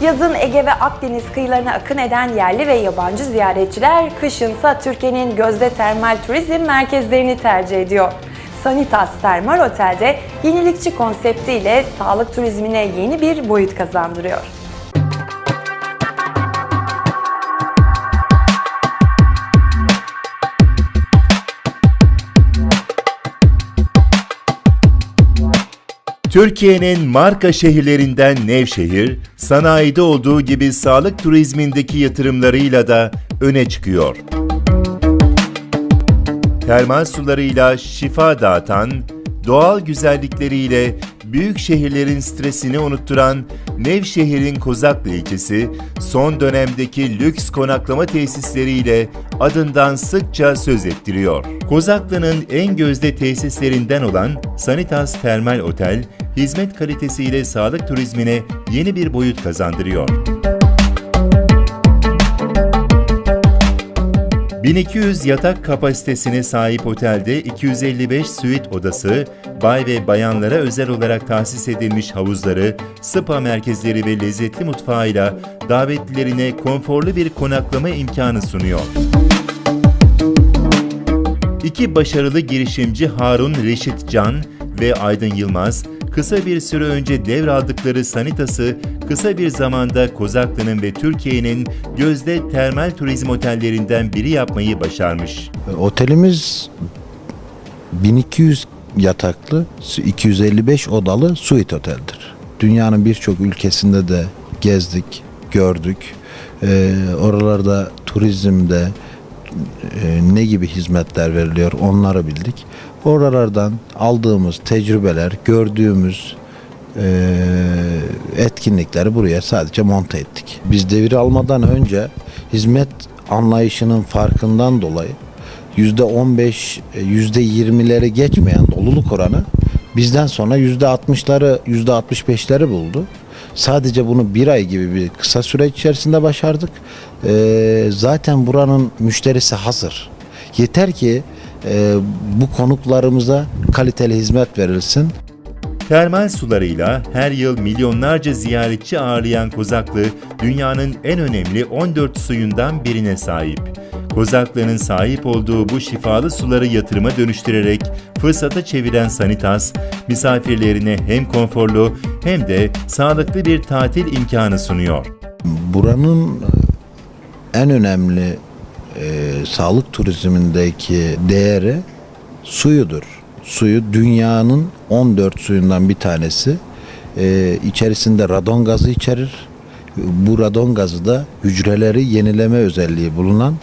Yazın Ege ve Akdeniz kıyılarına akın eden yerli ve yabancı ziyaretçiler kışınsa Türkiye'nin gözde termal turizm merkezlerini tercih ediyor. Sanitas Termal Otel'de yenilikçi konseptiyle sağlık turizmine yeni bir boyut kazandırıyor. Türkiye'nin marka şehirlerinden Nevşehir, sanayide olduğu gibi sağlık turizmindeki yatırımlarıyla da öne çıkıyor. Termal sularıyla şifa dağıtan, doğal güzellikleriyle büyük şehirlerin stresini unutturan Nevşehir'in Kozaklı ilçesi, son dönemdeki lüks konaklama tesisleriyle adından sıkça söz ettiriyor. Kozaklı'nın en gözde tesislerinden olan Sanitas Termal Otel, hizmet kalitesiyle sağlık turizmine yeni bir boyut kazandırıyor. 1200 yatak kapasitesine sahip otelde 255 suite odası, bay ve bayanlara özel olarak tahsis edilmiş havuzları, spa merkezleri ve lezzetli mutfağıyla davetlilerine konforlu bir konaklama imkanı sunuyor. İki başarılı girişimci Harun Reşit Can ve Aydın Yılmaz, kısa bir süre önce devraldıkları Sanitas'ı kısa bir zamanda Kozaklı'nın ve Türkiye'nin gözde termal turizm otellerinden biri yapmayı başarmış. Otelimiz 1200 yataklı, 255 odalı suite oteldir. Dünyanın birçok ülkesinde de gezdik, gördük. Ee, oralarda turizmde e, ne gibi hizmetler veriliyor onları bildik. Oralardan aldığımız tecrübeler, gördüğümüz e, etkinlikleri buraya sadece monte ettik. Biz devir almadan önce hizmet anlayışının farkından dolayı yüzde 15, yüzde 20'leri geçmeyen doluluk oranı bizden sonra yüzde 60'ları, yüzde 65'leri buldu. Sadece bunu bir ay gibi bir kısa süre içerisinde başardık. Ee, zaten buranın müşterisi hazır. Yeter ki e, bu konuklarımıza kaliteli hizmet verilsin. Termal sularıyla her yıl milyonlarca ziyaretçi ağırlayan Kozaklı, dünyanın en önemli 14 suyundan birine sahip. Kozaklı'nın sahip olduğu bu şifalı suları yatırıma dönüştürerek fırsata çeviren Sanitas, misafirlerine hem konforlu hem de sağlıklı bir tatil imkanı sunuyor. Buranın en önemli e, sağlık turizmindeki değeri suyudur. Suyu dünyanın 14 suyundan bir tanesi. E, içerisinde radon gazı içerir. Bu radon gazı da hücreleri yenileme özelliği bulunan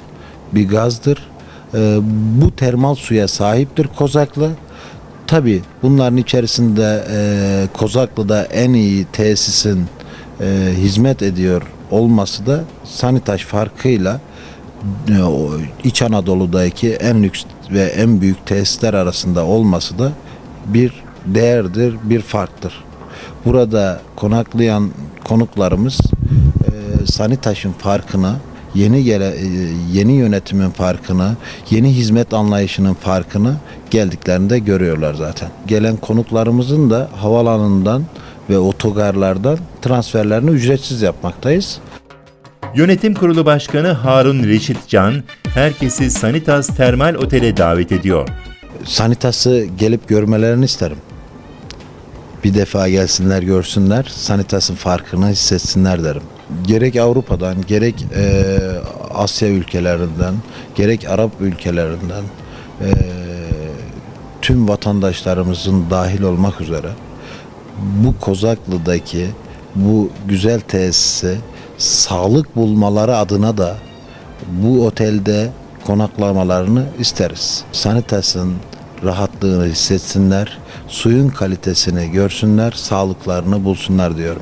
bir gazdır. E, bu termal suya sahiptir Kozaklı. Tabi bunların içerisinde e, Kozaklı'da en iyi tesisin e, hizmet ediyor olması da Sanitaş farkıyla İç Anadolu'daki en lüks ve en büyük tesisler arasında olması da bir değerdir, bir farktır. Burada konaklayan konuklarımız e, Sanitaş'ın farkına, yeni gele, e, yeni yönetimin farkını, yeni hizmet anlayışının farkını geldiklerinde görüyorlar zaten. Gelen konuklarımızın da havalanından ve otogarlardan transferlerini ücretsiz yapmaktayız. Yönetim Kurulu Başkanı Harun Reşit Can, herkesi Sanitas Termal Otel'e davet ediyor. Sanitas'ı gelip görmelerini isterim. Bir defa gelsinler görsünler, Sanitas'ın farkını hissetsinler derim. Gerek Avrupa'dan, gerek e, Asya ülkelerinden, gerek Arap ülkelerinden e, tüm vatandaşlarımızın dahil olmak üzere bu Kozaklı'daki bu güzel tesise sağlık bulmaları adına da bu otelde konaklamalarını isteriz. Sanitas'ın rahatlığını hissetsinler, suyun kalitesini görsünler, sağlıklarını bulsunlar diyorum.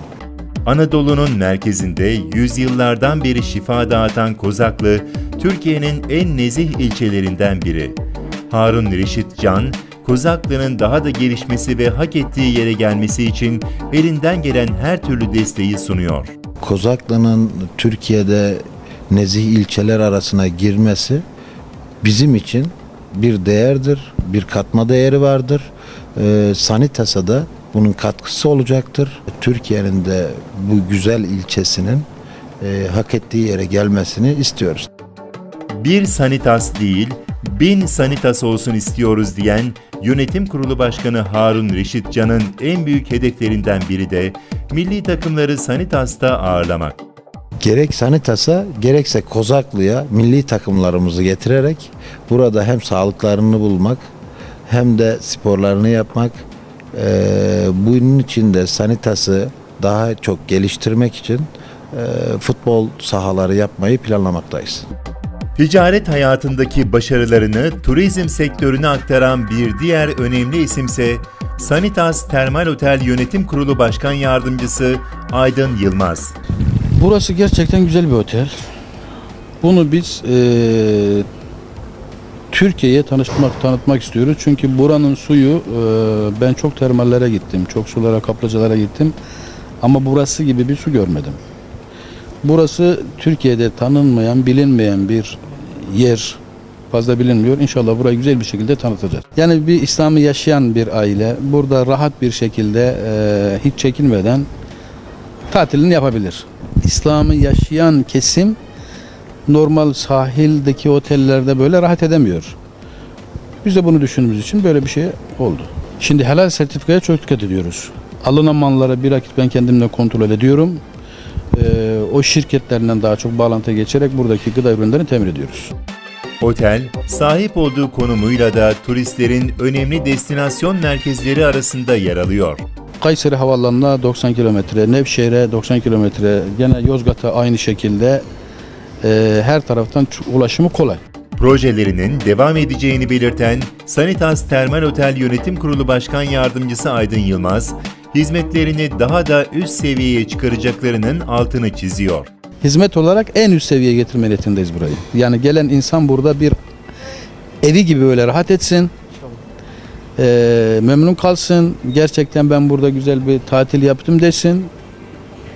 Anadolu'nun merkezinde yüzyıllardan beri şifa dağıtan Kozaklı, Türkiye'nin en nezih ilçelerinden biri. Harun Reşit Can, Kozaklı'nın daha da gelişmesi ve hak ettiği yere gelmesi için elinden gelen her türlü desteği sunuyor. Kozaklı'nın Türkiye'de nezih ilçeler arasına girmesi bizim için bir değerdir, bir katma değeri vardır. Ee, Sanitas'a da bunun katkısı olacaktır. Türkiye'nin de bu güzel ilçesinin e, hak ettiği yere gelmesini istiyoruz. Bir Sanitas değil, bin Sanitas olsun istiyoruz diyen Yönetim Kurulu Başkanı Harun Reşit Can'ın en büyük hedeflerinden biri de milli takımları Sanitas'ta ağırlamak. Gerek Sanitas'a gerekse Kozaklı'ya milli takımlarımızı getirerek burada hem sağlıklarını bulmak hem de sporlarını yapmak e, bunun için de Sanitas'ı daha çok geliştirmek için e, futbol sahaları yapmayı planlamaktayız. Ticaret hayatındaki başarılarını turizm sektörüne aktaran bir diğer önemli isimse Sanitas Termal Otel Yönetim Kurulu Başkan Yardımcısı Aydın Yılmaz. Burası gerçekten güzel bir otel. Bunu biz eee, Türkiye'ye tanışmak, tanıtmak istiyoruz. Çünkü buranın suyu eee, ben çok termallere gittim, çok sulara, kaplıcalara gittim. Ama burası gibi bir su görmedim. Burası Türkiye'de tanınmayan, bilinmeyen bir yer. Fazla bilinmiyor. İnşallah burayı güzel bir şekilde tanıtacağız. Yani bir İslam'ı yaşayan bir aile burada rahat bir şekilde eee, hiç çekinmeden tatilini yapabilir. İslam'ı yaşayan kesim normal sahildeki otellerde böyle rahat edemiyor. Biz de bunu düşündüğümüz için böyle bir şey oldu. Şimdi helal sertifikaya çok dikkat ediyoruz. Alınan malları bir vakit ben kendimle kontrol ediyorum. Ee, o şirketlerden daha çok bağlantı geçerek buradaki gıda ürünlerini temin ediyoruz. Otel, sahip olduğu konumuyla da turistlerin önemli destinasyon merkezleri arasında yer alıyor. Kayseri Havaalanı'na 90 kilometre, Nevşehir'e 90 kilometre, gene Yozgat'a aynı şekilde e, her taraftan ulaşımı kolay. Projelerinin devam edeceğini belirten Sanitas Termal Otel Yönetim Kurulu Başkan Yardımcısı Aydın Yılmaz, hizmetlerini daha da üst seviyeye çıkaracaklarının altını çiziyor. Hizmet olarak en üst seviyeye getirme niyetindeyiz burayı. Yani gelen insan burada bir evi gibi böyle rahat etsin. Ee, memnun kalsın. Gerçekten ben burada güzel bir tatil yaptım desin.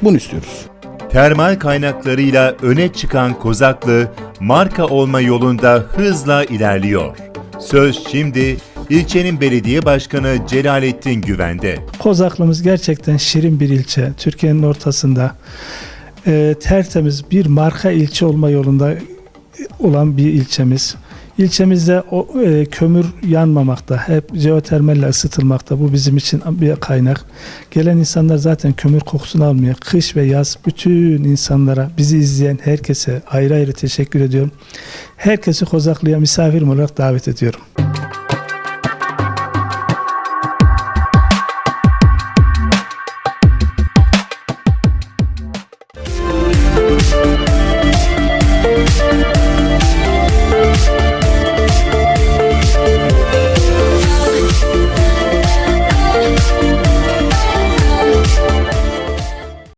Bunu istiyoruz. Termal kaynaklarıyla öne çıkan Kozaklı, marka olma yolunda hızla ilerliyor. Söz şimdi ilçenin belediye başkanı Celalettin Güven'de. Kozaklımız gerçekten şirin bir ilçe. Türkiye'nin ortasında e, tertemiz bir marka ilçe olma yolunda olan bir ilçemiz. İlçemizde o, e, kömür yanmamakta, hep jeotermalle ısıtılmakta. Bu bizim için bir kaynak. Gelen insanlar zaten kömür kokusunu almıyor. Kış ve yaz bütün insanlara, bizi izleyen herkese ayrı ayrı teşekkür ediyorum. Herkesi Kozaklı'ya misafirim olarak davet ediyorum.